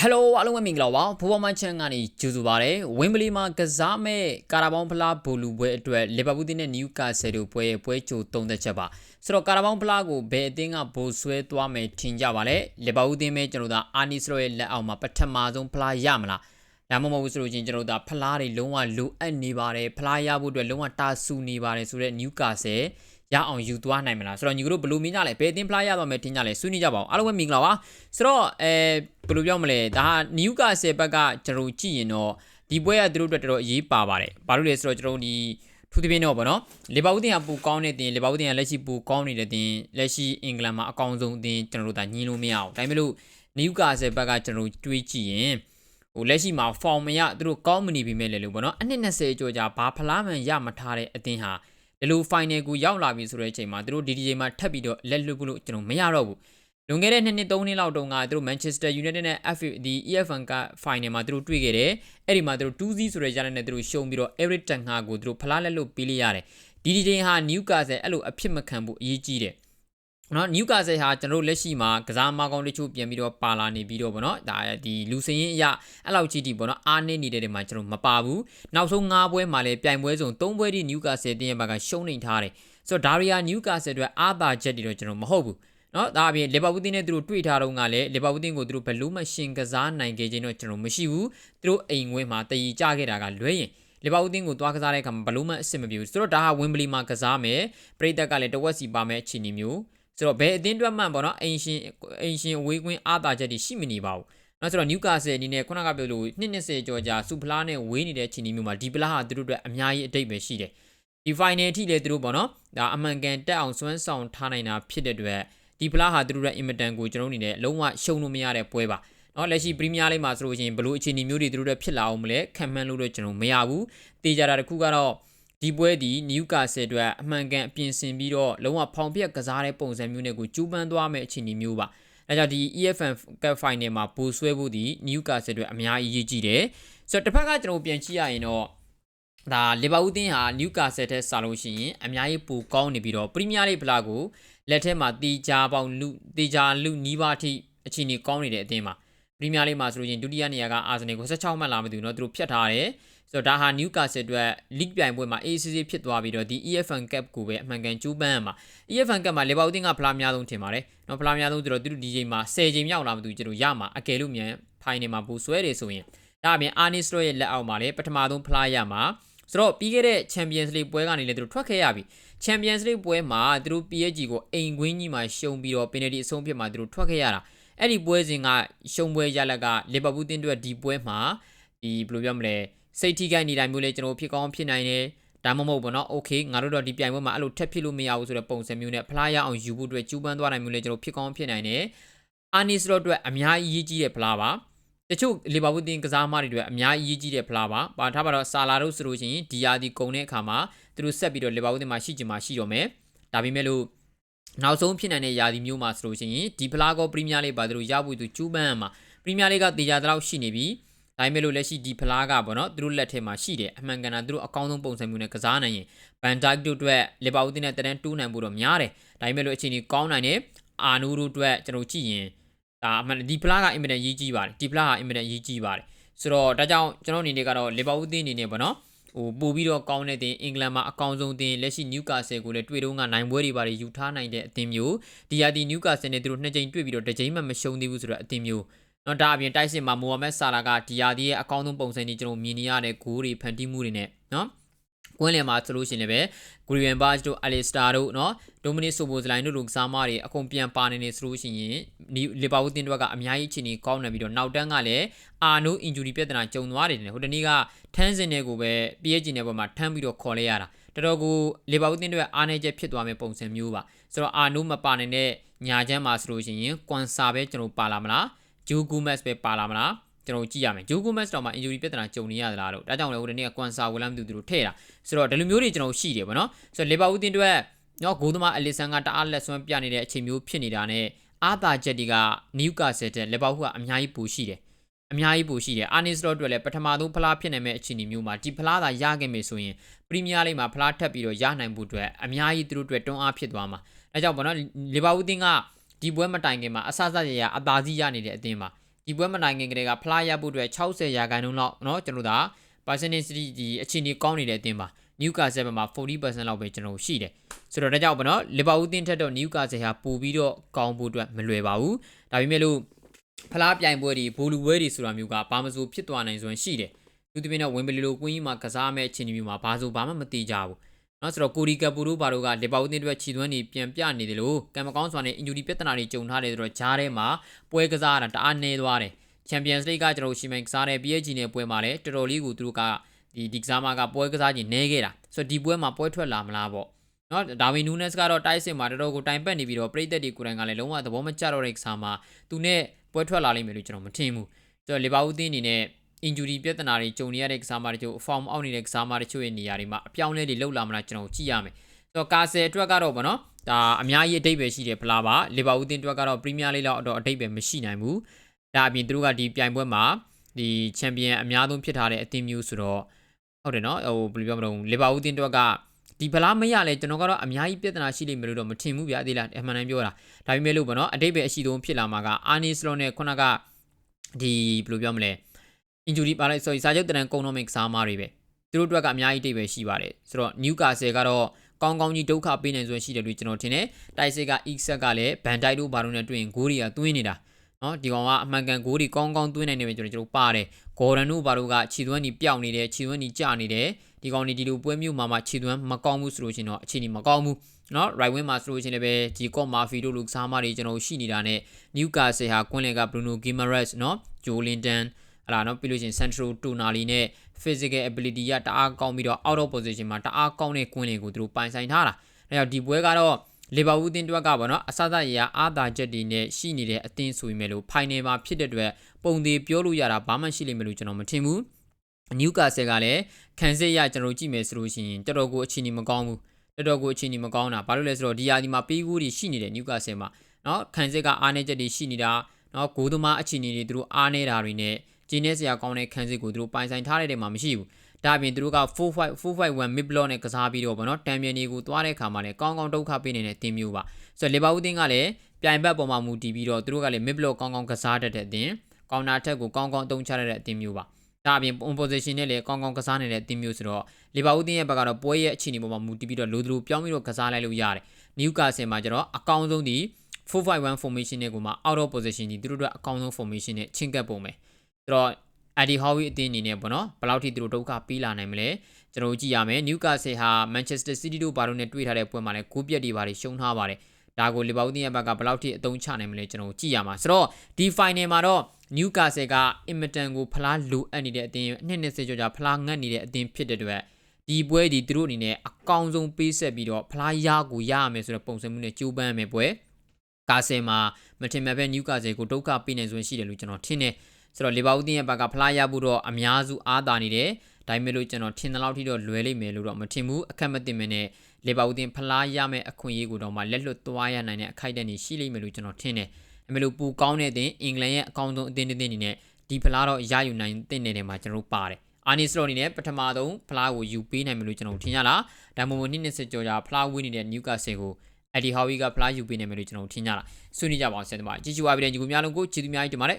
ဟယ်လိုအားလုံးပဲမင်္ဂလာပါဖိုးပေါ်မချန်ကနေကြိုဆိုပါရစေဝင်းဘလီမှာကစားမဲ့ကာရာဘောင်းဖလားဘူလူပွဲအတွက်လီဗာပူးတင်းနဲ့နယူကာဆယ်တို့ပွဲရဲ့ပွဲကြိုသုံးသက်ချက်ပါဆိုတော့ကာရာဘောင်းဖလားကိုဘယ်အသင်းကဘိုးဆွဲသွားမယ်ထင်ကြပါလဲလီဗာပူးတင်းပဲကျွန်တော်တို့အာနီစရောရဲ့လက်အောက်မှာပထမဆုံးဖလားရမလားဒါမှမဟုတ်ဆိုလို့ချင်းကျွန်တော်တို့ဖလားတွေလုံးဝလိုအပ်နေပါတယ်ဖလားရဖို့အတွက်လုံးဝတာဆူနေပါတယ်ဆိုတော့နယူကာဆယ်ရအောင်ယူသွားနိုင်မလားဆိုတော့ညီတို့ဘယ်လိုမြင်ကြလဲဘယ်အသင်းဖလားရသွားမယ်ထင်ကြလဲဆွေးနွေးကြပါအောင်အားလုံးပဲမင်္ဂလာပါဆိုတော့အဲ ဘယ်လိုပြောမလဲဒါဟာနယူကာဆယ်ဘက်ကကျွန်တော်ကြည့်ရင်တော့ဒီပွဲကသူတို့အတွက်တော်တော်အရေးပါပါတယ်ဘာလို့လဲဆိုတော့ကျွန်တော်ဒီထူးသဖြင့်တော့ဗောနော်လီဗာပူးတင်ကပူကောင်းတဲ့တင်လီဗာပူးတင်ကလက်ရှိပူကောင်းနေတဲ့တင်လက်ရှိအင်္ဂလန်မှာအကောင်းဆုံးတင်ကျွန်တော်တို့ဒါညင်းလို့မရအောင်ဒါပေမဲ့လို့နယူကာဆယ်ဘက်ကကျွန်တော်တွေးကြည့်ရင်ဟိုလက်ရှိမှာ form မရသူတို့ကောင်းမနေပြီမဲ့လေလို့ဗောနော်အနှစ်20ကျော်ကြာဘာဖလားမှန်ရမထားတဲ့အတင်းဟာဒီလို final ကိုရောက်လာပြီဆိုတဲ့အချိန်မှာသူတို့ဒီဒီချိန်မှာထပ်ပြီးတော့လက်လွတ်ဖို့ကျွန်တော်မရတော့ဘူး လွန်ခဲ့တဲ့နှစ်နှစ်သုံးနှစ်လောက်တုန်းကသူတို့ Manchester United နဲ့ FA ဒီ EFL က final မှာသူတို့တွေ့ခဲ့တယ်အဲ့ဒီမှာသူတို့2-0ဆိုတဲ့ရလနဲ့သူတို့ရှုံးပြီးတော့ Eric Ten Hag ကိုသူတို့ဖလားလက်လွတ်ပေးလိုက်ရတယ်ဒီဒီချိန်ဟာ Newcastle အဲ့လိုအဖြစ်မခံဖို့အရေးကြီးတယ်နော်နယူကာဆယ်ဟာကျွန်တော်တို့လက်ရှိမှာကစားမကောင်းတချို့ပြန်ပြီးတော့ပါလာနေပြီးတော့ဗောနော်ဒါဒီလူစင်းရင်အရာအဲ့လောက်ကြီးတီဗောနော်အားနည်းနေတဲ့တွေမှာကျွန်တော်မပါဘူးနောက်ဆုံး၅ပွဲမှာလည်းပြိုင်ပွဲစုံ၃ပွဲထိနယူကာဆယ်တင်းရဲ့ဘက်ကရှုံးနေထားတယ်ဆိုတော့ဒါရီယာနယူကာဆယ်အတွက်အားသာချက်တွေတော့ကျွန်တော်မဟုတ်ဘူး နော်ဒါအပြင်လီဗာပူးတင်းနဲ့သူတို့တွေ့ထားတော့ကလည်းလီဗာပူးတင်းကိုသူတို့ဘယ်လို့မှရှင်ကစားနိုင်ခဲ့ခြင်းတော့ကျွန်တော်မရှိဘူးသူတို့အိမ်ဝင်းမှာတည်ကြခဲ့တာကလွဲရင်လီဗာပူးတင်းကိုသွားကစားတဲ့အခါမှာဘယ်လို့မှအဆင်မပြေဘူးဆိုတော့ဒါဟာဝင်းဘလီမှာကစားမယ်ပရိသတ်ကလည်းတဝက်စီပါမယ်အခြေအနေမျိုးဆိုတော့ဘယ်အသင်းအတွက်မှန်ပေါ့နော်အိမ်ရှင်အိမ်ရှင်အဝေးကွင်းအားသာချက်တွေရှိမနေပါဘူးနော်ဆိုတော့နယူကာဆယ်အနေနဲ့ခုနကပြောလို့220ကျော်ကြာစူဖလားနဲ့ဝေးနေတဲ့ချိန်မျိုးမှာဒီပလားဟာသူတို့အတွက်အများကြီးအတိတ်ပဲရှိတယ်ဒီ final အထိလည်းသူတို့ပေါ့နော်ဒါအမှန်ကန်တက်အောင်စွမ်းဆောင်ထားနိုင်တာဖြစ်တဲ့အတွက် ဒီပလားဟာသူတို့ရဲ့အင်မတန်ကိုကျွန်တော်အနေနဲ့လုံးဝရှုံလို့မရတဲ့ပွဲပါနော်လက်ရှိပရီးမီးယားလိဂ်မှာဆိုလို့ရှိရင်ဘလို့အခြေအနေမျိုးတွေသူတို့ရဲ့ဖြစ်လာအောင်မလဲခံမှန်းလို့တော့ကျွန်တော်မရဘူးတေးကြတာတခုကတော့ဒီပွဲဒီနယူကာဆယ်အတွက်အမှန်ကန်အပြင်ဆင်ပြီးတော့လုံးဝဖောင်ပြက်ကစားတဲ့ပုံစံမျိုးနဲ့ကိုကျူးပန်းသွားမယ့်အခြေအနေမျိုးပါ။အဲကြောင့်ဒီ EFN Cup Final မှာပိုဆွဲဖို့ဒီနယူကာဆယ်အတွက်အများကြီးရည်ကြည့်တယ်။ဆိုတော့တစ်ဖက်ကကျွန်တော်ပြန်ကြည့်ရရင်တော့ဒါလီဗာပူးတင်းဟာနယူကာဆယ်ထက်ဆလို့ရှိရင်အများကြီးပိုကောင်းနေပြီးတော့ပရီးမီးယားလိဂ်ဖလားကို လက်ထက်မှာတီချာပေါင်လူတီချာလူနီးပါးအထိအခြေအနေကောင်းနေတဲ့အသင်းမှာပရီးမီးယားလိဂ်မှာဆိုလို့ရှိရင်ဒုတိယနေရာကအာဆင်နယ်ကို16မှတ်လာမှသူเนาะသူတို့ဖြတ်ထားတယ်။ဆိုတော့ဒါဟာ Newcastle အတွက် league ပြိုင်ပွဲမှာ ACC ဖြစ်သွားပြီးတော့ဒီ EFL Cup ကိုပဲအမှန်ကန်ကျူးပန်းရမှာ EFL Cup မှာလေဘောက်တင်ကဖလားများဆုံးထင်ပါတယ်เนาะဖလားများဆုံးဆိုတော့သူတို့ဒီချိန်မှာ10ချိန်မြောက်လာမှသူကျတို့ရမှာအကယ်လို့မြန် final မှာဘူးဆွဲတယ်ဆိုရင်ဒါအပြင် Arne Slot ရဲ့လက်အောက်မှာလည်းပထမဆုံးဖလားရမှာဆိုတော့ပြီးခဲ့တဲ့ Champions League ပွဲကနေလည်းသူတို့ထွက်ခဲ့ရပြီ Champions League ပွဲမှာသူတို့ PSG ကိုအိမ်ကွင်းကြီးမှာရှုံးပြီးတော့ penalty အဆုံးဖြတ်မှာသူတို့ထွက်ခဲ့ရတာအဲ့ဒီပွဲစဉ်ကရှုံးပွဲရလက်ကလီဗာပူးတင်းအတွက်ဒီပွဲမှာဒီဘယ်လိုပြောမလဲစိတ်ထိခိုက်နေတိုင်းမျိုးလဲကျွန်တော်ဖြစ်ကောင်းဖြစ်နိုင်တယ်ဒါမှမဟုတ်ဘောနော်โอเคငါတို့တော့ဒီပြိုင်ပွဲမှာအဲ့လိုထက်ဖြစ်လို့မရဘူးဆိုတဲ့ပုံစံမျိုးနဲ့ဖလားရအောင်ယူဖို့အတွက်ကျူးပန်းသွားနိုင်မျိုးလဲကျွန်တော်ဖြစ်ကောင်းဖြစ်နိုင်တယ်အာနီစတော့အတွက်အများကြီးရေးကြီးတဲ့ဖလားပါ တချို့လီဗာပူးတင်ကစားမတွေအတွက်အများကြီးရေးကြီးတဲ့ဖလားပါပါထားပါတော့ဆာလာတို့ဆိုလို့ရှိရင်ဒီယာဒီကုံတဲ့အခါမှာသူတို့ဆက်ပြီးတော့လီဗာပူးတင်မှာရှိချင်မှာရှိတော့မယ်ဒါပေမဲ့လို့နောက်ဆုံးဖြစ်နိုင်တဲ့ယာဒီမျိုးမှာဆိုလို့ရှိရင်ဒီဖလားကောပရီးမီးယားလိဂ်ပါသူတို့ရဖို့သူကျူးပန်းမှာပရီးမီးယားလိဂ်ကတေချာတဲ့လောက်ရှိနေပြီးဒါပေမဲ့လို့လက်ရှိဒီဖလားကပေါ့နော်သူတို့လက်ထဲမှာရှိတယ်အမှန်ကန်တာသူတို့အကောင်းဆုံးပုံစံမျိုးနဲ့ကစားနိုင်ရင်ဘန်တိုက်တို့အတွက်လီဗာပူးတင်းနဲ့တရန်တူးနိုင်ဖို့တော့များတယ်ဒါပေမဲ့လို့အချိန်ကြီးကောင်းနိုင်တယ်အာနူတို့အတွက်ကျွန်တော်ကြည့်ရင် ဒါအမှန်ဒီဖလားကအင်မတန်ရေးကြီးပါတယ်ဒီဖလားကအင်မတန်ရေးကြီးပါတယ်ဆိုတော့ဒါကြောင့်ကျွန်တော်အနေနဲ့ကတော့လီဗာပူးတင်းအနေနဲ့ပေါ့နော်ဟိုပို့ပြီးတော့ကောင်းတဲ့တင်အင်္ဂလန်မှာအကောင်းဆုံးတင်လက်ရှိနျူကာဆယ်ကိုလည်းတွေ့တော့ကနိုင်ပွဲတွေပါတယ်ယူထားနိုင်တဲ့အသင်းမျိုးဒီယာဒီနျူကာဆယ်နဲ့သူတို့နှစ်ကြိမ်တွေ့ပြီးတော့တစ်ကြိမ်မှမရှုံးသေးဘူးဆိုတော့အသင်းမျိုးနော်ဒါအပြင်တိုက်စစ်မှာမိုဟာမက်ဆာလာကဒီယာဒီရဲ့အကောင်းဆုံးပုံစံတွေကျွန်တော်မြင်နေရတဲ့ဂိုးတွေဖန်တီးမှုတွေနဲ့နော် ကွင်းလယ်မှာဆိုလို့ရှိရင်လည်းဂရီဗန်ဘာဂျ်တို့အလီစတာတို့နော်ဒိုမီနစ်ဆိုဘိုဇလိုင်းတို့လိုကစားမတွေအကုန်ပြန်ပါနေနေဆိုလို့ရှိရင်လီဗာပူးတင်တို့ကအများကြီးအချိန်ကြီးကောင်းနေပြီးတော့နောက်တန်းကလည်းအာနိုအင်ဂျူရီပြဿနာကြုံသွားတယ်ဟိုတနေ့ကထန်းစင်တွေကိုပဲ PSG နဲ့ပေါ်မှာထမ်းပြီးတော့ခေါ်လိုက်ရတာတော်တော်ကိုလီဗာပူးတင်တို့ရဲ့အားနည်းချက်ဖြစ်သွားမယ့်ပုံစံမျိုးပါဆိုတော့အာနိုမပါနေတဲ့ညာချမ်းမှာဆိုလို့ရှိရင်ကွမ်ဆာပဲကျွန်တော်ပါလာမလားဂျူဂူမက်စ်ပဲပါလာမလား ကျွန်တော်ကြည့်ရမယ်ဂျူဂူမက်စ်တော့မှ injury ပြဿနာကြုံနေရသလားလို့ဒါကြောင့်လည်းဟိုတနေ့ကကွမ်ဆာဝလမ်သူတို့ထည့်တာဆိုတော့ဒီလိုမျိုးတွေကျွန်တော်ရှိတယ်ဗောနော်ဆိုတော့လီဗာပူးတင်အတွက်နော်ဂိုးသမားအလီဆန်ကတအားလက်ဆွမ်းပြနေတဲ့အချိန်မျိုးဖြစ်နေတာနဲ့အာသာချက်တွေကနယူကာဆယ်တဲ့လီဗာပူးကအများကြီးပူရှိတယ်အများကြီးပိုရှိတယ်အာနီစတော့အတွက်လည်းပထမဆုံးဖလားဖြစ်နိုင်မဲ့အခြေအနေမျိုးမှာဒီဖလားသာရခဲ့မယ်ဆိုရင်ပရီးမီးယားလိဂ်မှာဖလားထပ်ပြီးတော့ရနိုင်ဖို့အတွက်အများကြီးသူတို့အတွက်တွန်းအားဖြစ်သွားမှာအဲကြောင့်ဘောနော်လီဗာပူးတင်းကဒီပွဲမတိုင်ခင်မှာအဆအဆရရအသာစီးရနေတဲ့အသင်းပါ ဒီပွဲမနိုင်ခင်ကတည်းကဖလားရဖို့အတွက်60ရာခိုင်နှုန်းလောက်เนาะကျွန်တော်တို့ဒါ percentage ဒီအခြေအနေကောင်းနေတဲ့အသင်းပါ Newcastle ဘက်မှာ40%လောက်ပဲကျွန်တော်တို့ရှိတယ်ဆိုတော့ဒါကြောင့်ပေါ့နော်လီဗာပူးတင်းထက်တော့ Newcastle ဟာပိုပြီးတော့ကောင်းဖို့အတွက်မလွယ်ပါဘူးဒါပေမဲ့လို့ဖလားပြိုင်ပွဲတွေဘိုလူပွဲတွေဆိုတာမျိုးကဘာမစိုးဖြစ်သွားနိုင်စွမ်းရှိတယ်သူတပင်းတော့ဝင်ဘလီလိုကွင်းကြီးမှာကစားမဲ့အခြေအနေမျိုးမှာဘာဆိုဘာမှမသိကြဘူး နော်ဆိုတော့ကိုရီကပူတို့ဘာတို့ကလီဗာပူးတင်းအတွက်ခြေသွမ်းတွေပြန်ပြနေတယ်လို့ကံမကောင်းစွာနဲ့အင်ဂျူရီပြဿနာတွေကြုံထားတယ်ဆိုတော့ဂျားထဲမှာပွဲကစားရတာတအားနေသွားတယ်ချန်ပီယံစ်လိဂ်ကကျွန်တော်တို့ရှီမိုင်ကစားတဲ့ PSG နဲ့ပွဲမှာလည်းတော်တော်လေးကိုသူတို့ကဒီဒီကစားမကပွဲကစားခြင်းနေခဲ့တာဆိုတော့ဒီပွဲမှာပွဲထွက်လာမလားပေါ့နော်ဒါဝီနူးနက်စ်ကတော့တိုက်စစ်မှာတော်တော်ကိုတိုင်ပတ်နေပြီးတော့ပရိသတ်တွေကိုယ်တိုင်ကလည်းလုံးဝသဘောမကျတော့တဲ့ကစားမှာသူနဲ့ပွဲထွက်လာလိမ့်မယ်လို့ကျွန်တော်မထင်ဘူးဆိုတော့လီဗာပူးတင်းအနေနဲ့ injury ပြဿနာတွေကြုံနေရတဲ့ကစားမတွေချို့ form အောက်နေတဲ့ကစားမတွေချို့ရဲ့နေရာတွေမှာအပြောင်းလဲတွေလောက်လာမလားကျွန်တော်ကြည့်ရမယ်ဆိုတော့ကာဆယ်အတွက်ကတော့ဗောနော်ဒါအများကြီးအတိတ်ပဲရှိတယ်ဖလားပါလီဗာပူးတင်းအတွက်ကတော့ပရီးမီးယားလိလောက်တော့အတိတ်ပဲမရှိနိုင်ဘူးဒါအပြင်သူတို့ကဒီပြိုင်ပွဲမှာဒီချန်ပီယံအများဆုံးဖြစ်ထားတဲ့အသင်းမျိုးဆိုတော့ဟုတ်တယ်နော်ဟိုဘယ်လိုပြောမလို့လီဗာပူးတင်းအတွက်ကဒီဗလားမရလဲကျွန်တော်ကတော့အများကြီးပြဿနာရှိလိမ့်မယ်လို့တော့မထင်ဘူးဗျာဒီလားအမှန်တမ်းပြောတာဒါပေမဲ့လို့ဗောနော်အတိတ်ပဲအရှိဆုံးဖြစ်လာမှာကအာနီစလောနဲ့ခုနကဒီဘယ်လိုပြောမလဲ injury ပါလိုက် sorry စာချုပ်တရန်ကုံတော့မယ့်ကစားမားတွေပဲသူတို့အတွက်ကအများကြီးတိတ်ပဲရှိပါတယ်ဆိုတော့ Newcastle ကတော့ကောင်းကောင်းကြီးဒုက္ခပေးနိုင်စွမ်းရှိတယ်လို့ကျွန်တော်ထင်တယ်တိုက်စစ်က Isak ကလည်းဘန်တိုက်တို့ဘာလို့နဲ့တွေ့ရင်ဂိုးတွေကသွင်းနေတာနော်ဒီကောင်ကအမှန်ကန်ဂိုးတွေကောင်းကောင်းသွင်းနိုင်နေပဲကျွန်တော်တို့ပါတယ်ဂေါ်ဒန်တို့ဘာလို့ကခြေသွမ်းကြီးပျောက်နေတယ်ခြေသွမ်းကြီးကျနေတယ်ဒီကောင်တွေဒီလိုပွဲမျိုးမှာမှခြေသွမ်းမကောင်းဘူးဆိုလို့ရှင်တော့အခြေအနေမကောင်းဘူးနော် right wing မှာဆိုလို့ရှင်လည်းပဲဒီကော့မာဖီတို့လိုကစားမတွေကျွန်တော်ရှိနေတာနဲ့ Newcastle ဟာကွင်းလယ်က Bruno Guimaraes နော် Joe Linton အဲ့ဒါနော်ပြီးလို့ရှိရင် central tonali နဲ့ physical ability ကတအားကောင်းပြီးတော့ out of position မှာတအားကောင်းတဲ့ကွင်းတွေကိုသူတို့ပိုင်ဆိုင်ထားတာဒါကြောင့်ဒီပွဲကတော့လီဗာပူးအသင်းတွက်ကပေါ့နော်အစသရအာသာချက်တွေနဲ့ရှိနေတဲ့အသင်းဆိုပေမဲ့လို့ final မှာဖြစ်တဲ့အတွက်ပုံသေးပြောလို့ရတာဘာမှရှိလိမ့်မယ်လို့ကျွန်တော်မထင်ဘူးနျူကာဆယ်ကလည်းခံစစ်ရကျွန်တော်ကြည့်မယ်ဆိုလို့ရှိရင်တော်တော်ကိုအခြေအနေမကောင်းဘူးတော်တော်ကိုအခြေအနေမကောင်းတာဘာလို့လဲဆိုတော့ဒီယာဒီမှာပေးကူးတွေရှိနေတယ်နျူကာဆယ်မှာနော်ခံစစ်ကအားနေချက်တွေရှိနေတာနော်ဂိုးသမားအခြေအနေတွေသူတို့အားနေတာတွေနဲ့ ဂျင်းနေစရာကောင်းတဲ့ခန်းစစ်ကိုသူတို့ပိုင်ဆိုင်ထားတဲ့နေရာမှာမရှိဘူးဒါအပြင်သူတို့က45 451 mid block နဲ့ကစားပြီးတော့ဗောနော်တမ်ပီယံတွေကိုသွားတဲ့ခါမှာလည်းကောင်းကောင်းဒုက္ခပေးနေတဲ့တင်းမျိုးပါဆိုတော့လီဗာပူးတင်းကလည်းပြိုင်ဘက်ပေါ်မှာမူတည်ပြီးတော့သူတို့ကလည်း mid block ကောင်းကောင်းကစားတတ်တဲ့အတင်းကောင်နာထက်ကိုကောင်းကောင်းအသုံးချရတဲ့အတင်းမျိုးပါဒါအပြင် on position နဲ့လည်းကောင်းကောင်းကစားနေတဲ့အတင်းမျိုးဆိုတော့လီဗာပူးတင်းရဲ့ဘက်ကတော့ပွဲရဲ့အခြေအနေပေါ်မှာမူတည်ပြီးတော့လိုသူလိုပြောင်းပြီးတော့ကစားလိုက်လို့ရတယ်နျူကာဆယ်မှာကျတော့အကောင်းဆုံးဒီ451 formation နဲ့ကိုမှ out of position ဒီသူတို့အတွက်အကောင်းဆုံး formation နဲ့ချင်းကပ်ပုံပဲ ဆိုတော့အဒီဟောဝီအသင်းအနေနဲ့ပေါ့နော်ဘယ်လောက်ထိသူတို့ဒုက္ခပေးလာနိုင်မလဲကျွန်တော်ကြည့်ရမယ်နျူကာဆယ်ဟာမန်ချက်စတာစီးတီးတို့ဘာလို့နဲ့တွေ့ထားတဲ့ပွဲမှာလည်းဂိုးပြက်တွေဘာတွေရှုံးထားပါတယ်ဒါကိုလီဗာပူးတင်းရဲ့ဘက်ကဘယ်လောက်ထိအသုံးချနိုင်မလဲကျွန်တော်ကြည့်ရမှာဆိုတော့ဒီ final မှာတော့နျူကာဆယ်ကအင်မတန်ကိုဖလားလိုအပ်နေတဲ့အသင်းနှစ်နှစ်ဆယ်ကျော်ကြာဖလားငတ်နေတဲ့အသင်းဖြစ်တဲ့အတွက်ဒီပွဲဒီသူတို့အနေနဲ့အကောင်းဆုံးပေးဆက်ပြီးတော့ဖလားရကိုရရမယ်ဆိုတဲ့ပုံစံမျိုးနဲ့ကြိုးပမ်းရမယ်ပွဲကာဆယ်မှာမထင်မှတ်ပဲနျူကာဆယ်ကိုဒုက္ခပေးနိုင်စွမ်းရှိတယ်လို့ကျွန်တော်ထင်တယ် ဆိုတော့လီဗာပူးတင်းရဲ့ဘက်ကဖလားရဖို့တော့အများစုအားသာနေတယ်ဒါပေမဲ့လို့ကျွန်တော်ထင်တဲ့လောက်ထိတော့လွယ်လိမ့်မယ်လို့တော့မထင်ဘူးအခက်မတင်မနဲ့လီဗာပူးတင်းဖလားရမယ့်အခွင့်အရေးကိုတော့မှလက်လွတ်သွားရနိုင်တဲ့အခိုက်အတန့်ရှိလိမ့်မယ်လို့ကျွန်တော်ထင်တယ်အမေလို့ပူကောင်းတဲ့အသင်းအင်္ဂလန်ရဲ့အကောင်းဆုံးအသင်းတစ်သင်းအနေနဲ့ဒီဖလားတော့ရယူနိုင်တဲ့နေတယ်မှာကျွန်တော်တို့ပါတယ်အာနီစလောအနေနဲ့ပထမဆုံးဖလားကိုယူပေးနိုင်မယ်လို့ကျွန်တော်ထင်ရလားဒါမှမဟုတ်နှစ်နှစ်စစ်ကြော်ကြာဖလားဝင်းနေတဲ့နျူကာဆယ်ကိုအက်ဒီဟော်ဝီကဖလားယူပေးနိုင်မယ်လို့ကျွန်တော်ထင်ကြတာဆွေးနွေးကြပါအောင်ဆရာသမားကြည့်ကြပါပြီတဲ့ညီကိုများလုံးကိုချီးသူများကြီးတင်ပါတယ်